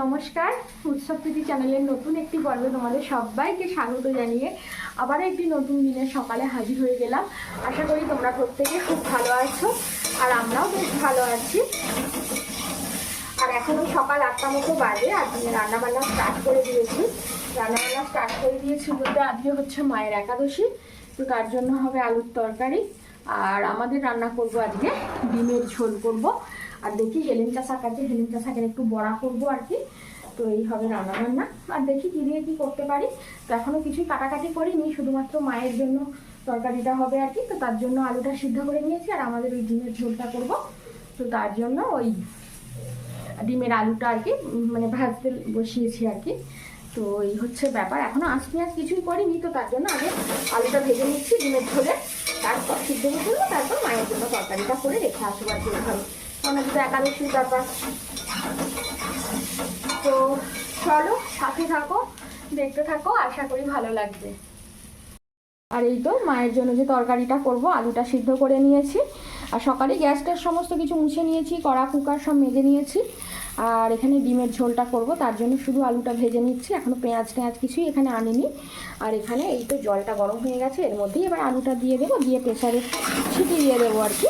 নমস্কার। উৎসব প্রীতি চ্যানেলের নতুন একটি পর্বে তোমাদের সবাইকে স্বাগত জানিয়ে আবার একটি নতুন দিনের সকালে হাজির হয়ে গেলাম। আশা করি তোমরা প্রত্যেকে খুব ভালো আছো আর আমরাও বেশ ভালো আছি। আর এখনও সকাল আটটা মতো বাজে আজকে রান্নাবান্না স্টার্ট করে দিয়েছি। রান্নাবান্না স্টার্ট করে দিয়েছি বলতে আজকে হচ্ছে মায়ের একাদশী, তো তার জন্য হবে আলুর তরকারি। আর আমাদের রান্না করব আজকে ডিমের ঝোল করব। আর দেখি হেলেঞ্চা শাক আছে হেলেঞ্চা শাকের একটু বড়া করব আর কি। তো এই হবে রান্না বান্না আর দেখি কী দিয়ে কী করতে পারি। তো এখনও কিছুই কাটাকাটি করিনি, শুধুমাত্র মায়ের জন্য তরকারিটা হবে আর কি। তো তার জন্য আলুটা সিদ্ধ করে নিয়েছি আর আমাদের ওই ডিমের ঝোলটা করব। তো তার জন্য ওই ডিমের আলুটা আর কি মানে ভাজতে বসিয়েছি আর কি। তো এই হচ্ছে ব্যাপার। এখনও আঁচ পেঁয়াজ কিছুই করিনি, তো তার জন্য আগে আলুটা ভেজে নিচ্ছি ডিমের ঝোলে। তারপর সিদ্ধ করব তারপর মায়ের জন্য তরকারিটা করে রেখে আসব আর কি। কারণ একাদশীর ব্যাপার। তো চলো, সাথে থাকো, দেখতে থাকো, আশা করি ভালো লাগবে। আর এই তো মায়ের জন্য যে তরকারিটা করব, আলুটা সিদ্ধ করে নিয়েছি। আর সকালে গ্যাসটার সমস্ত কিছু মুছে নিয়েছি, কড়া, কুকার সব মেজে নিয়েছি। আর এখানে ডিমের ঝোলটা করব, তার জন্য শুধু আলুটা ভেজে নিচ্ছি। এখনও পেঁয়াজ টেঁয়াজ কিছুই এখানে আনিনি। আর এখানে এই তো জলটা গরম হয়ে গেছে, এর মধ্যেই এবার আলুটা দিয়ে দেবো, দিয়ে প্রেসারে ছিটি দিয়ে দেবো আর কি।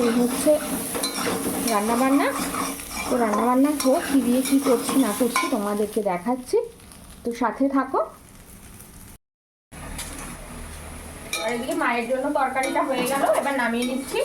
এই হচ্ছে রান্নাবান্না। তো রান্নাবান্না হোক, কী দিয়ে কী করছি, না করছি, তোমাদেরকে দেখাচ্ছি। তো সাথে থাকো। আর মায়ের জন্য তরকারিটা হয়ে গেল, এবার নামিয়ে নিচ্ছি।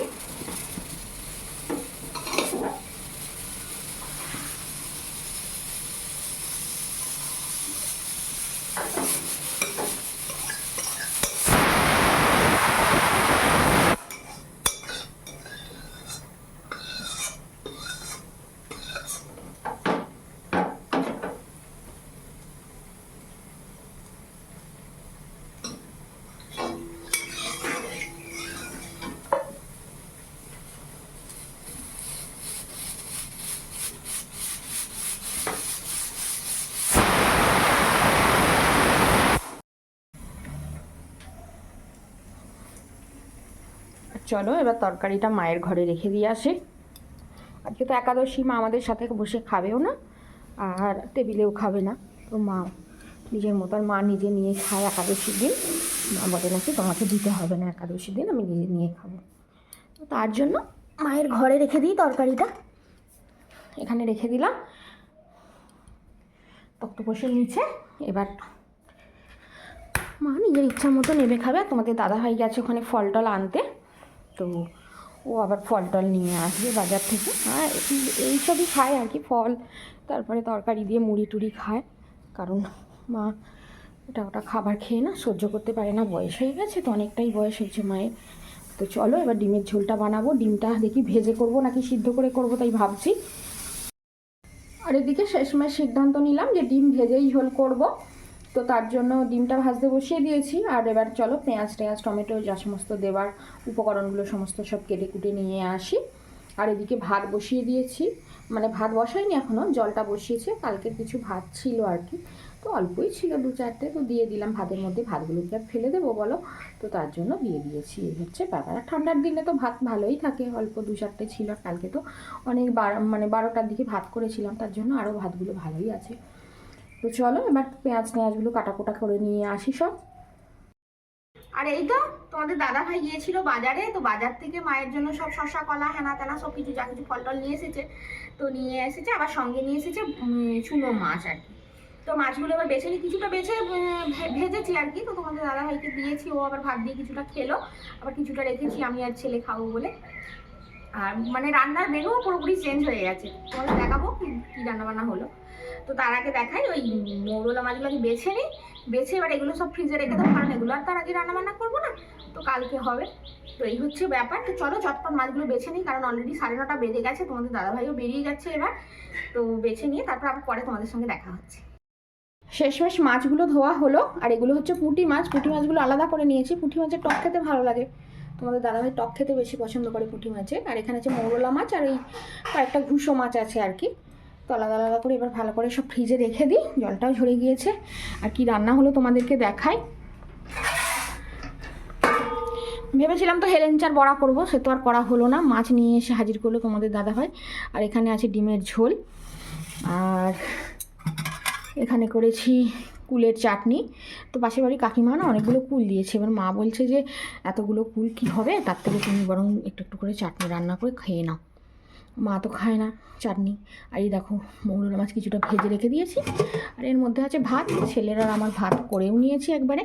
চলো, এবার তরকারিটা মায়ের ঘরে রেখে দিয়ে আসি। আজকে তো একাদশী, মা আমাদের সাথে বসে খাবেও না, আর টেবিলেও খাবে না। তো মা নিজের মতন মা নিজে নিয়ে খায় একাদশীর দিন। মা বলে নাকি তোমাকে দিতে হবে না একাদশীর দিন, আমি নিজে নিয়ে খাব। তো তার জন্য মায়ের ঘরে রেখে দিই তরকারিটা। এখানে রেখে দিলাম। তক্তপোষের নিচে। এবার মা নিজের ইচ্ছা মতো নেবে, খাবে। তোমাদের দাদাভাই গেছে ওখানে ফল টল আনতে। তো ও আবার ফল টল নিয়ে আসবে বাজার থেকে। আর এইসবই খায় আর কি, ফল, তারপরে তরকারি দিয়ে মুড়ি টুড়ি খায়। কারণ মা এটা ওটা খাবার খেয়ে না সহ্য করতে পারে না, বয়স হয়ে গেছে তো অনেকটাই বয়স হয়েছে মায়ের। তো চলো এবার ডিমের ঝোলটা বানাবো, ডিমটা দেখি ভেজে করব নাকি সিদ্ধ করে করব তাই ভাবছি। আর এদিকে শেষ শেষমেশ সিদ্ধান্ত নিলাম যে ডিম ভেজেই ঝোল করব। তো তার জন্য ডিমটা ভাজতে বসিয়ে দিয়েছি। আর এবার চলো পেঁয়াজ টেঁয়াজ, টমেটো যা সমস্ত দেওয়ার উপকরণগুলো সমস্ত সব কেটে কুটে নিয়ে আসি। আর এদিকে ভাত বসিয়ে দিয়েছি। মানে ভাত বসাইনি এখনও জলটা বসিয়েছে। কালকের কিছু ভাত ছিল আর কি। তো অল্পই ছিল দু চারটে, তো দিয়ে দিলাম ভাতের মধ্যে। ভাতগুলোকে আর ফেলে দেবো বলো? তো তার জন্য দিয়ে দিয়েছি। এই হচ্ছে ব্যাপার। আর ঠান্ডার দিনে তো ভাত ভালোই থাকে। অল্প দু চারটে ছিল। কালকে তো অনেক বার মানে বারোটার দিকে ভাত করেছিলাম। তার জন্য আরও ভাতগুলো ভালোই আছে। তো চলো, এবার পেঁয়াজ পেঁয়াজগুলো কাটা কোটা করে নিয়ে আসি সব। আর এই তো, তোমাদের দাদা ভাই গিয়েছিল বাজারে, তো বাজার থেকে মায়ের জন্য সব শশা কলা, হেনা তেনা, সব কিছু, যা কিছু ফল টল নিয়ে এসেছে। তো নিয়ে এসেছে, আবার সঙ্গে নিয়ে এসেছে চুনো মাছ আর কি। তো মাছগুলো এবার বেছে নিই কিছুটা বেছে ভেজেছি আর কি। তো তোমাদের দাদা ভাইকে দিয়েছি, ও আবার ভাত দিয়ে কিছুটা খেলো। আবার কিছুটা রেখেছি, আমি আর ছেলে খাব বলে। আর মানে রান্নার মেনু পুরোপুরি চেঞ্জ হয়ে গেছে। তোমাদের দেখাবো কি, কী রান্না হলো। তো তার আগে দেখাই, ওই মৌরলা মাছগুলোকে বেছে নিই। বেছে এবার এগুলো সব ফ্রিজে রেখে দেবো, কারণ এগুলো আর তার আগে রান্না বান্না করব না, তো কালকে হবে। তো এই হচ্ছে ব্যাপার। তো চলো চটপট মাছগুলো বেছে নিই, কারণ অলরেডি সাড়ে নটা বেজে গেছে, তোমাদের দাদাভাইও বেরিয়ে যাচ্ছে এবার। তো বেছে নিয়ে তারপর আবার পরে তোমাদের সঙ্গে দেখা হচ্ছে। শেষমেশ মাছগুলো ধোয়া হলো, আর এগুলো হচ্ছে পুঁটি মাছ। পুঁটি মাছগুলো আলাদা করে নিয়েছি। পুঁটি মাছের টক খেতে ভালো লাগে। তোমাদের দাদাভাই টক খেতে বেশি পছন্দ করে পুঁটি মাছের। আর এখানে আছে মৌরলা মাছ, আর এই কয়েকটা ঘুষো মাছ আছে আর কি। তো আলাদা আলাদা করে এবার ভালো করে সব ফ্রিজে রেখে দিই। জলটাও ঝরে গিয়েছে। আর কি রান্না হলো তোমাদেরকে দেখাই। ভেবেছিলাম তো হেলেঞ্চার বড়া করব, সে তো আর করা হলো না। মাছ নিয়ে এসে হাজির করল তোমাদের দাদা ভাই। আর এখানে আছে ডিমের ঝোল। আর এখানে করেছি কুলের চাটনি। তো পাশের বাড়ি কাকিমা না অনেকগুলো কুল দিয়েছে। এবার মা বলছে যে, এতগুলো কুল কি হবে? তার থেকে তুমি বরং একটু একটু করে চাটনি রান্না করে খেয়ে নাও। মা তো খায় না, চাটনি। আর এই দেখো মৌরলা মাছ কিছুটা ভেজে রেখে দিয়েছি। আর এর মধ্যে আছে ভাত, ছেলেরা আমার ভাত করেও নিয়েছি একবারে।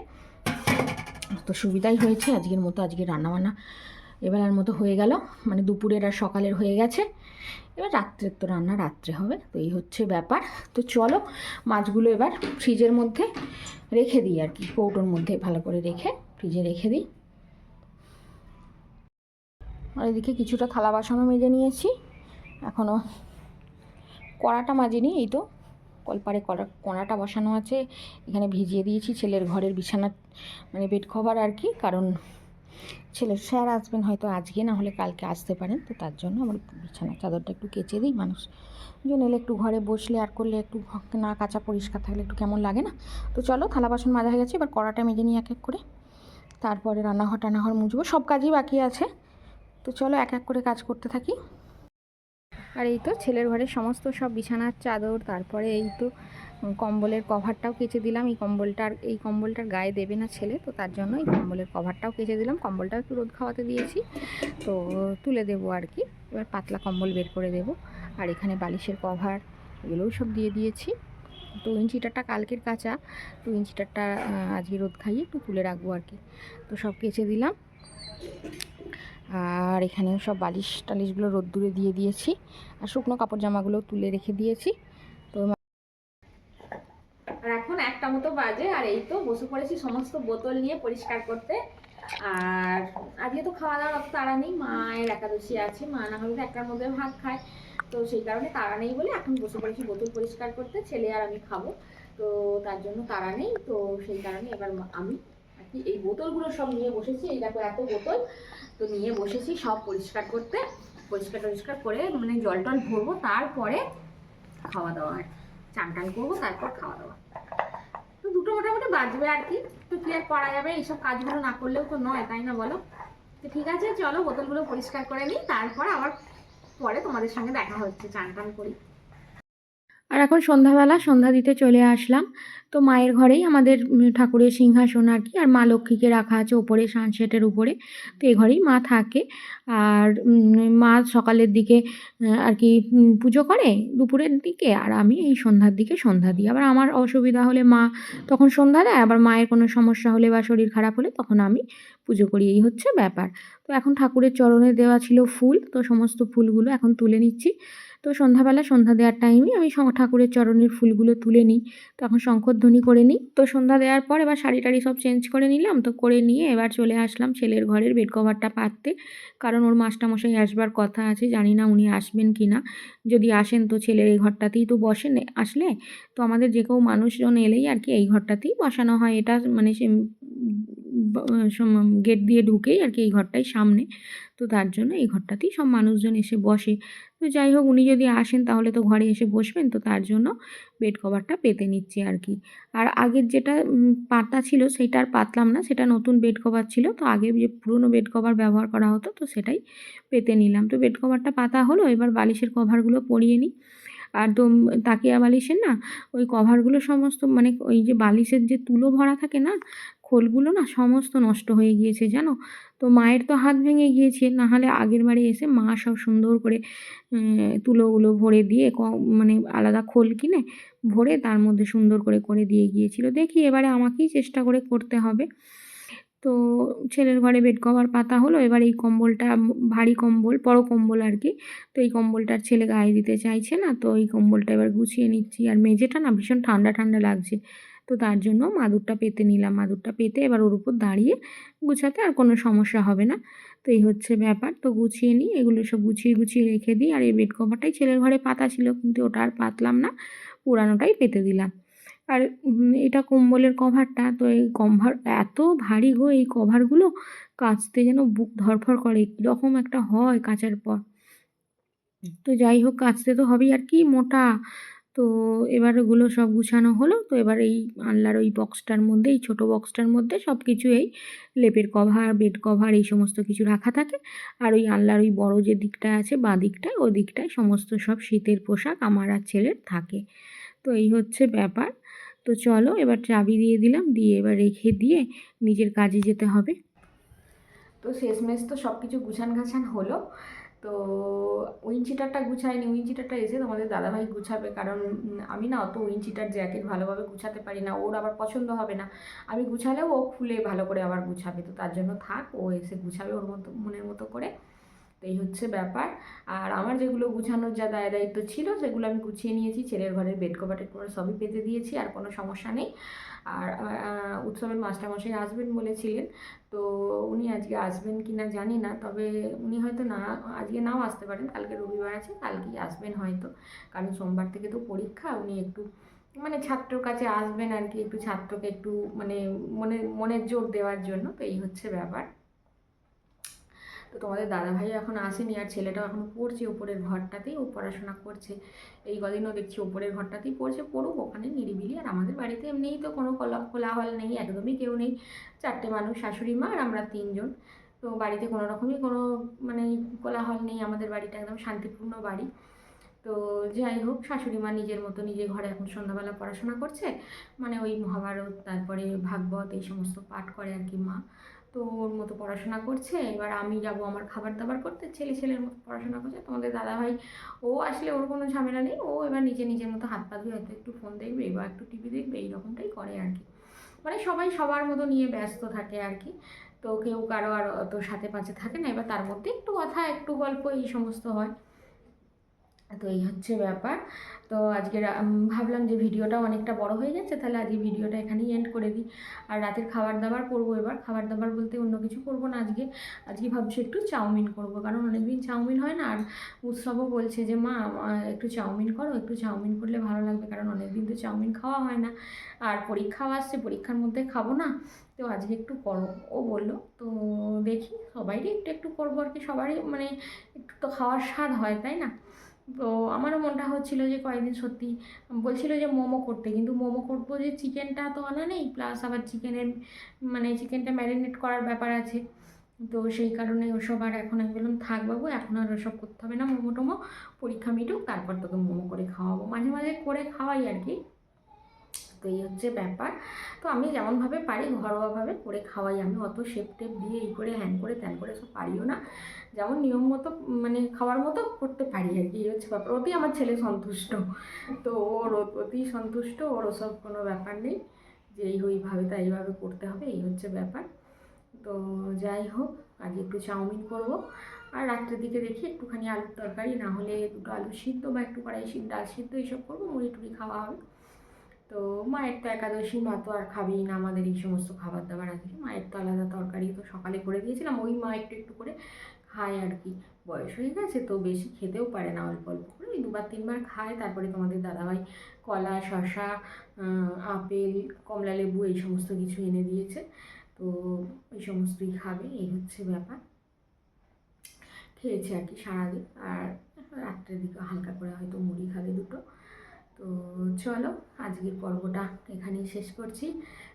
তো সুবিধাই হয়েছে, আজকের মতো আজকে রান্নাবান্না এবেলার মতো হয়ে গেল। মানে দুপুরের আর সকালের হয়ে গেছে। এবার রাত্রের তো রান্না, রাত্রে হবে, তো এই হচ্ছে ব্যাপার। তো চলো, মাছগুলো এবার ফ্রিজের মধ্যে রেখে দিই আর কি, কৌটোর মধ্যে ভালো করে রেখে ফ্রিজে রেখে দিই। আর এদিকে কিছুটা থালা বাসনও মেজে নিয়েছি। এখনও কড়াটা মাজিনি, এই তো। কলপারে কড়া কড়াটা বসানো আছে। এখানে ভিজিয়ে দিয়েছি ছেলের ঘরের বিছানা মানে বেড কভার আর কি। কারণ ছেলের, স্যার আসবেন হয়তো আজকে, না হলে কালকে আসতে পারেন। তো তার জন্য আমার বিছানার চাদরটা একটু কেচে দিই। মানুষ জন এলে একটু ঘরে বসলে আর করলে একটু না কাঁচা পরিষ্কার থাকলে একটু কেমন লাগে না? তো চলো, থালা বাসন মাজা হয়ে গেছে। এবার কড়াটা মেজে নিই এক এক করে। তারপরে রান্নাঘর টানাঘর মুছবো। সব কাজই বাকি আছে। তো চলো এক এক করে কাজ করতে থাকি। আর এই তো ছেলের ঘরের সমস্ত সব বিছানার চাদর, তারপরে এই তো কম্বলের কভারটাও কেচে দিলাম। এই কম্বলটার এই কম্বলটার গায়ে দেবে না ছেলে, তো তার জন্য এই কম্বলের কভারটাও কেচে দিলাম। কম্বলটাও একটু রোদ খাওয়াতে দিয়েছি, তো তুলে দেবো আর কি। এবার পাতলা কম্বল বের করে দেব। আর এখানে বালিশের কভার, এগুলোও সব দিয়ে দিয়েছি। তো ইঞ্চিটারটা কালকের কাঁচা, তো ইঞ্চিটারটা আজকে রোদ খাইয়ে একটু তুলে রাখব আর কি। তো সব কেচে দিলাম। আর এখানে সব বালিশ টালিশগুলো রোদ্দুরে দিয়ে দিয়েছি আর শুকনো কাপড় জামাগুলো তুলে রেখে দিয়েছি। তো আর এখন একটা মতো বাজে আর এই তো বসে পড়েছি সমস্ত বোতল নিয়ে পরিষ্কার করতে। আর আজকে তো খাওয়া দাওয়ার অত তাড়া নেই, মায়ের একাদশী আছে, মা না হলে একটার মধ্যে ভাত খায়। তো সেই কারণে তারা নেই বলে এখন বসে পড়েছি বোতল পরিষ্কার করতে, ছেলে আর আমি খাব। তো তার জন্য তারা নেই, তো সেই কারণে এবার আমি এই বোতলগুলো সব নিয়ে বসেছি, এই দেখো এত বোতল। তো নিয়ে বসেছি, সব পরিষ্কার করতে। পরিষ্কার টরিষ্কার করে মানে জল টল ভরবো, তারপরে খাওয়া দাওয়া আর চান টান করব, তারপর খাওয়া দাওয়া। তো দুটো মোটামুটি বাজবে আর কি, তো কি আর করা যাবে? এইসব কাজগুলো না করলেও তো নয়, তাই না বলো? তো ঠিক আছে, চলো বোতলগুলো পরিষ্কার করে নিই, তারপর আবার পরে তোমাদের সঙ্গে দেখা হচ্ছে, চান টান করি। আর এখন সন্ধ্যাবেলা সন্ধ্যা দিতে চলে আসলাম। তো মায়ের ঘরেই আমাদের ঠাকুরের সিংহাসন আর কি, আর মা লক্ষ্মীকে রাখা আছে ওপরে, সানসেটের উপরে। তো এ ঘরেই মা থাকে। আর মা সকালের দিকে আর কি পুজো করে দুপুরের দিকে, আর আমি এই সন্ধ্যার দিকে সন্ধ্যা দিই। আবার আমার অসুবিধা হলে মা তখন সন্ধ্যা দেয়, আবার মায়ের কোনো সমস্যা হলে বা শরীর খারাপ হলে তখন আমি পুজো করি। এই হচ্ছে ব্যাপার। তো এখন ঠাকুরের চরণে দেওয়া ছিল ফুল, তো সমস্ত ফুলগুলো এখন তুলে নিচ্ছি। তো সন্ধ্যাবেলা সন্ধ্যা দেওয়ার টাইমে আমি ঠাকুরের চরণের ফুলগুলো তুলে নিই। তখন শঙ্করধ্বনি করে নিই। তো সন্ধ্যা দেওয়ার পর এবার শাড়ি টাড়ি সব চেঞ্জ করে নিলাম। তো করে নিয়ে এবার চলে আসলাম ছেলের ঘরের বেড কভারটা পাততে। কারণ ওর মাস্টারমশাই আসবার কথা আছে, জানি না উনি আসবেন কি না। যদি আসেন তো ছেলের এই ঘরটাতেই তো বসেন, আসলে তো আমাদের যে কেউ মানুষজন এলেই আর কি এই ঘরটাতেই বসানো হয়। এটা মানে সে গেট দিয়ে ঢুকেই আর কি এই ঘরটাই সামনে। তো তার জন্য এই ঘরটাতেই সব মানুষজন এসে বসে। তো যাই হোক, উনি যদি আসেন তাহলে তো ঘরে এসে বসবেন, তো তার জন্য বেড কভারটা পেতে নিচ্ছি আর কি আর আগের যেটা পাতা ছিল সেটা আর পাতলাম না, সেটা নতুন বেড কভার ছিল, তো আগে যে পুরনো বেড কভার ব্যবহার করা হতো, তো সেটাই পেতে নিলাম। তো বেড কভারটা পাতা হলো, এবার বালিশের কভারগুলো পরিয়ে নিই। আর তো তাকিয়া বালিশের না, ওই কভারগুলো সমস্ত মানে ওই যে বালিশের যে তুলো ভরা থাকে না খোলগুলো না সমস্ত নষ্ট হয়ে গিয়েছে, জানো? তো মায়ের তো হাত ভেঙে গিয়েছে, না হলে আগের বারে এসে মা সব সুন্দর করে তুলোগুলো ভরে দিয়ে মানে আলাদা খোল কিনে ভরে তার মধ্যে সুন্দর করে করে দিয়ে গিয়েছিল। দেখি এবারে আমাকেই চেষ্টা করে করতে হবে। তো ছেলের ঘরে বেড কভার পাতা হলো, এবার এই কম্বলটা, ভারী কম্বল, বড় কম্বল আর কি। তো এই কম্বলটার ছেলে গায়ে দিতে চাইছে না, তো এই কম্বলটা এবার গুছিয়ে নিচ্ছি। আর মেঝেটা না ভীষণ ঠান্ডা ঠান্ডা লাগছে। তো তার জন্য মাদুরটা পেতে নিলাম। মাদুরটা পেতে এবার ওর উপর দাঁড়িয়ে গুছাতে আর কোনো সমস্যা হবে না। তো এই হচ্ছে ব্যাপার। তো গুছিয়ে নিই। এগুলো সব গুছিয়ে গুছিয়ে রেখে দিই। আর এই বেড কভারটাই ছেলের ঘরে পাতা ছিল কিন্তু ওটা আর পাতলাম না। পুরানোটাই পেতে দিলাম। আর এটা কম্বলের কভারটা তো এই কভার এত ভারী গো এই কভারগুলো কাচতে যেন বুক ধরফর করে। কীরকম একটা হয় কাচার পর। তো যাই হোক কাচতে তো হবেই। আর কি মোটা। তো এবার ওগুলো সব গুছানো হলো। তো এবার এই আনলার ওই বক্সটার মধ্যে এই ছোটো বক্সটার মধ্যে সব কিছু এই লেপের কভার বেড কভার এই সমস্ত কিছু রাখা থাকে। আর ওই আনলার ওই বড় যে দিকটা আছে, বাঁ দিকটায় ওই দিকটায় সমস্ত সব শীতের পোশাক আমার আর ছেলের থাকে। তো এই হচ্ছে ব্যাপার। তো চলো এবার চাবি দিয়ে দিলাম, দিয়ে এবার রেখে দিয়ে নিজের কাজে যেতে হবে। তো শেষমেশ তো সব কিছু গুছান গাছান হলো। তো উইনচিটারটা গুছাইনি উইনচিটারটা এসে তোমাদের দাদাভাই গুছাবে, কারণ আমি না অত উইনচিটার জ্যাকেট ভালোভাবে গুছাতে পারি না, ওর আবার পছন্দ হবে না। আমি গুছালেও ও খুলে ভালো করে আবার গুছাবে, তো তার জন্য থাক, ও এসে গুছাবে ওর মতো, মনের মতো করে। এই হচ্ছে ব্যাপার। আর আমার যেগুলো গুছানোর যা দায় দায়িত্ব ছিল, সেগুলো আমি গুছিয়ে নিয়েছি। ছেলের ঘরের বেড কভার টেড কভার সবই পেতে দিয়েছি, আর কোনো সমস্যা নেই। আর উৎসবের মাস্টারমশাই আসবেন বলেছিলেন। তো উনি আজকে আসবেন কি না জানি না, তবে উনি হয়তো না, আজকে নাও আসতে পারেন। কালকে রবিবার আছে, কালকেই আসবেন হয়তো। কারণ সোমবার থেকে তো পরীক্ষা, উনি একটু মানে ছাত্রর কাছে আসবেন আর কি, একটু ছাত্রকে একটু মানে মনে, মনের জোর দেওয়ার জন্য। তো এই হচ্ছে ব্যাপার। তো তোমাদের দাদাভাই এখন আসেনি আর ছেলেটাও এখন পড়ছে উপরের ঘরটাতেই, ও পড়াশোনা করছে। এই কদিনও দেখছি উপরের ঘরটাতেই পড়ছে, পড়ুক, ওখানে নিরিবিলি। আর আমাদের বাড়িতে এমনিই তো কোনো কোলা, কোলাহল নেই, একদমই কেউ নেই। চারটে মানুষ, শাশুড়ি মা আর আমরা তিনজন। তো বাড়িতে কোনো রকমই কোনো মানে কোলাহল নেই, আমাদের বাড়িটা একদম শান্তিপূর্ণ বাড়ি। তো যাই হোক, শাশুড়ি মা নিজের মতো নিজের ঘরে এখন সন্ধ্যাবেলা পড়াশোনা করছে। মানে ওই মহাভারত, তারপরে ভাগবত, এই সমস্ত পাঠ করে আর কি মা। তো ওর মতো পড়াশোনা করছে। এবার আমি যাব আমার খাবার দাবার করতে। ছেলে ছেলের মতো পড়াশোনা করছে। তোমাদের দাদাভাই, ও আসলে ওর কোনো ঝামেলা নেই। ও এবার নিজে নিজের মতো হাত পা ধুয়ে হয়তো একটু ফোন দেখবে বা একটু টিভি দেখবে এই রকমটাই করে আর কি। মানে সবাই সবার মতো নিয়ে ব্যস্ত থাকে আর কি। তো কেউ কারও আর অত সাথে পাশে থাকে না। এবার তার মধ্যে একটু কথা, একটু গল্প, এই সমস্ত হয়। তো এই হচ্ছে ব্যাপার। তো আজকে ভাবলাম যে ভিডিওটা অনেকটা বড় হয়ে যাচ্ছে তাহলে আজকে ভিডিওটা এখানেই এন্ড করে দিই। আর রাতের খাবার দাবার করব এবার। খাবার দাবার বলতে অন্য কিছু করব না আজকে। আজকে ভাবছি একটু চাউমিন করব, কারণ অনেকদিন চাউমিন হয় না। আর উৎসবও বলছে যে, মা একটু চাউমিন করো, একটু চাউমিন করলে ভালো লাগবে। কারণ অনেকদিন তো চাউমিন খাওয়া হয় না। আর পরীক্ষাও আসছে, পরীক্ষার মধ্যে খাব না। তো আজকে একটু করো, ও বলল। তো দেখি, সবাইরই একটু একটু করব আর কি। সবারই মানে একটু তো খাওয়ার স্বাদ হয়, তাই না? তো আমারও মনটা হচ্ছিল যে কয়েকদিন সত্যি বলছিল যে মোমো করতে, কিন্তু মোমো করব যে চিকেনটা তো আনা নেই প্লাস আবার চিকেনের মানে চিকেনটা ম্যারিনেট করার ব্যাপার আছে। তো সেই কারণে ওসব আর এখন আমি বললাম, থাক বাবু, এখন আর ওসব করতে হবে না মোমো টোমো পরীক্ষা মিটুক, তারপর তোকে মোমো করে খাওয়াবো। মাঝে মাঝে করে খাওয়াই আর কি। তো এই হচ্ছে ব্যাপার। তো আমি যেমনভাবে পারি ঘরোয়াভাবে করে খাওয়াই। আমি অত শেপ টেপ দিয়ে এই করে, হ্যান করে, ত্যান করে সব পারিও না। যেমন নিয়ম মতো মানে খাওয়ার মতো করতে পারি আর কি। এই হচ্ছে ব্যাপার। ওতেই আমার ছেলে সন্তুষ্ট। তো ওর ওতেই সন্তুষ্ট। ওর ওসব কোনো ব্যাপার নেই। যে এই ওইভাবে, তাই এইভাবে করতে হবে, এই হচ্ছে ব্যাপার। তো যাই হোক আজ একটু চাউমিন করব। আর রাত্রের দিকে দেখি একটুখানি আলুর তরকারি। না হলে দুটো আলু সিদ্ধ বা একটু কড়াই সিদ্ধ ডাল সিদ্ধ, এইসব করব। মুড়ি টুড়ি খাওয়া হবে। তো মায়ের তো একাদশী, মা তো আর খাবেই না আমাদের এই সমস্ত খাবার দাবার আছে। মায়ের তো আলাদা তরকারি তো সকালে করে দিয়েছিলাম, ওই মা একটু একটু করে খায় আর কি। বয়স হয়ে গেছে তো বেশি খেতেও পারে না অল্প অল্প করে, ওই দুবার তিনবার খায়। তারপরে তোমাদের দাদাভাই কলা শশা আপেল, কমলা লেবু এই সমস্ত কিছু এনে দিয়েছে। তো ওই সমস্তই খাবে, এই হচ্ছে ব্যাপার। খেয়েছে আর কি সারাদিন। আর রাত্রের দিকে হালকা করে হয়তো মুড়ি খাবে দুটো। তো চলো, আজকের পর্বটা এখানেই শেষ করছি।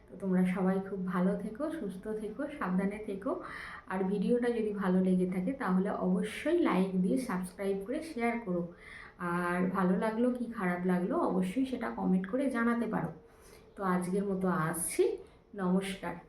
তো তোমরা সবাই খুব ভালো থেকো, সুস্থ থেকো, সাবধানে থেকো। আর ভিডিওটা যদি ভালো লেগে থাকে, তাহলে অবশ্যই লাইক দিয়ে সাবস্ক্রাইব করে শেয়ার করো। আর ভালো লাগল কি খারাপ লাগল, অবশ্যই সেটা কমেন্ট করে জানাতে পারো। তো আজকের মতো আসছি। নমস্কার।